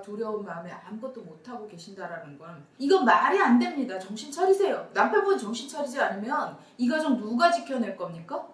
두려운 마음에 아무것도 못하고 계신다라는 건 이건 말이 안 됩니다. 정신 차리세요. 남편분 정신 차리지 않으면 이 가정 누가 지켜낼 겁니까?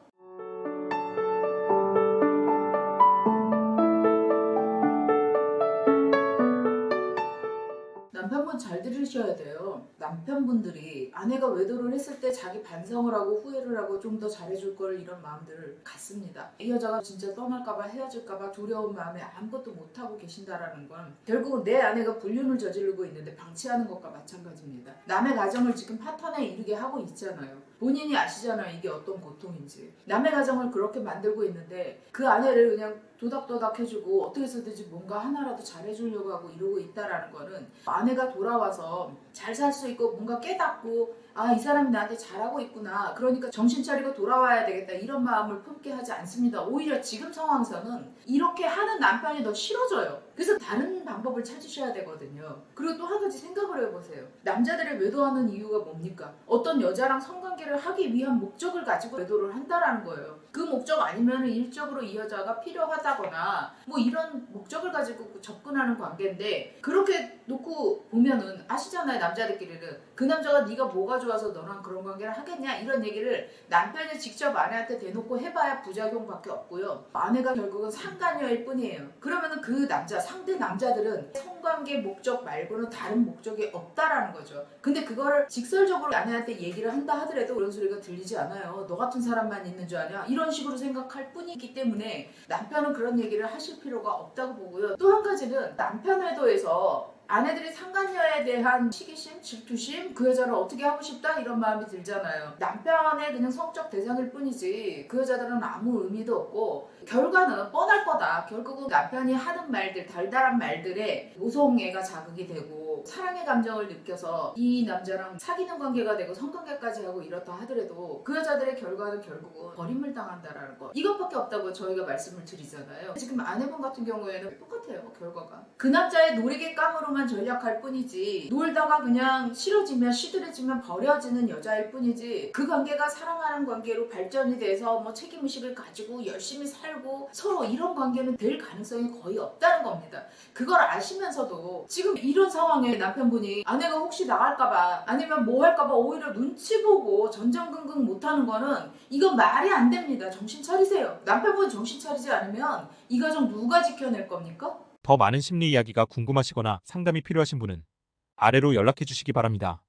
남편분 잘 들으셔야 돼요. 남편분들이 아내가 외도를 했을 때 자기 반성을 하고 후회를 하고 좀 더 잘해줄 걸 이런 마음들을 갖습니다. 이 여자가 진짜 떠날까봐 헤어질까봐 두려운 마음에 아무것도 못하고 계신다라는 건 결국은 내 아내가 불륜을 저지르고 있는데 방치하는 것과 마찬가지입니다. 남의 가정을 지금 파탄에 이르게 하고 있잖아요. 본인이 아시잖아요. 이게 어떤 고통인지. 남의 가정을 그렇게 만들고 있는데 그 아내를 그냥 도닥도닥 해주고 어떻게 해서든지 뭔가 하나라도 잘해주려고 하고 이러고 있다라는 거는 아내가 돌아와서 잘 살 수 있고 뭔가 깨닫고 아 이 사람이 나한테 잘하고 있구나. 그러니까 정신 차리고 돌아와야 되겠다. 이런 마음을 품게 하지 않습니다. 오히려 지금 상황에서는 이렇게 하는 남편이 더 싫어져요. 그래서 다른 방법을 찾으셔야 되거든요. 그리고 또 한 가지 생각을 해보세요. 남자들을 외도하는 이유가 뭡니까? 어떤 여자랑 성관계를 하기 위한 목적을 가지고 외도를 한다라는 거예요. 그 목적 아니면 일적으로 이 여자가 필요하다거나 뭐 이런 목적을 가지고 접근하는 관계인데 그렇게 놓고 보면은 아시잖아요 남자들끼리는 그 남자가 네가 뭐가 좋아서 너랑 그런 관계를 하겠냐? 이런 얘기를 남편이 직접 아내한테 대놓고 해봐야 부작용밖에 없고요. 아내가 결국은 상간녀일 뿐이에요. 그러면은 그 남자 상대 남자들은 성관계 목적 말고는 다른 목적이 없다라는 거죠. 근데 그거를 직설적으로 아내한테 얘기를 한다 하더라도 그런 소리가 들리지 않아요. 너 같은 사람만 있는 줄 아냐? 이런 식으로 생각할 뿐이기 때문에 남편은 그런 얘기를 하실 필요가 없다고 보고요. 또 한 가지는 남편 외도에서 아내들이 상간녀에 대한 시기심, 질투심, 그 여자를 어떻게 하고 싶다 이런 마음이 들잖아요. 남편의 그냥 성적 대상일 뿐이지 그 여자들은 아무 의미도 없고 결과는 뻔 할 거다. 결국은 남편이 하는 말들, 달달한 말들에 모성애가 자극이 되고 사랑의 감정을 느껴서 이 남자랑 사귀는 관계가 되고 성관계까지 하고 이렇다 하더라도 그 여자들의 결과는 결국은 버림을 당한다라는 거. 이것밖에 없다고 저희가 말씀을 드리잖아요. 지금 아내분 같은 경우에는 똑같아요. 결과가. 그 남자의 노리개 깡으로만 전략할 뿐이지 놀다가 그냥 싫어지면 시들해지면 버려지는 여자일 뿐이지 그 관계가 사랑하는 관계로 발전이 돼서 뭐 책임의식을 가지고 열심히 살고 서로 이런 관계는 될 가능성이 거의 없다는 겁니다. 그걸 아시면서도 지금 이런 상황에 남편분이 아내가 혹시 나갈까봐 아니면 뭐 할까봐 오히려 눈치 보고 전전긍긍 못하는 거는 이건 말이 안 됩니다. 정신 차리세요. 남편분 정신 차리지 않으면 이 가정 누가 지켜낼 겁니까? 더 많은 심리 이야기가 궁금하시거나 상담이 필요하신 분은 아래로 연락해 주시기 바랍니다.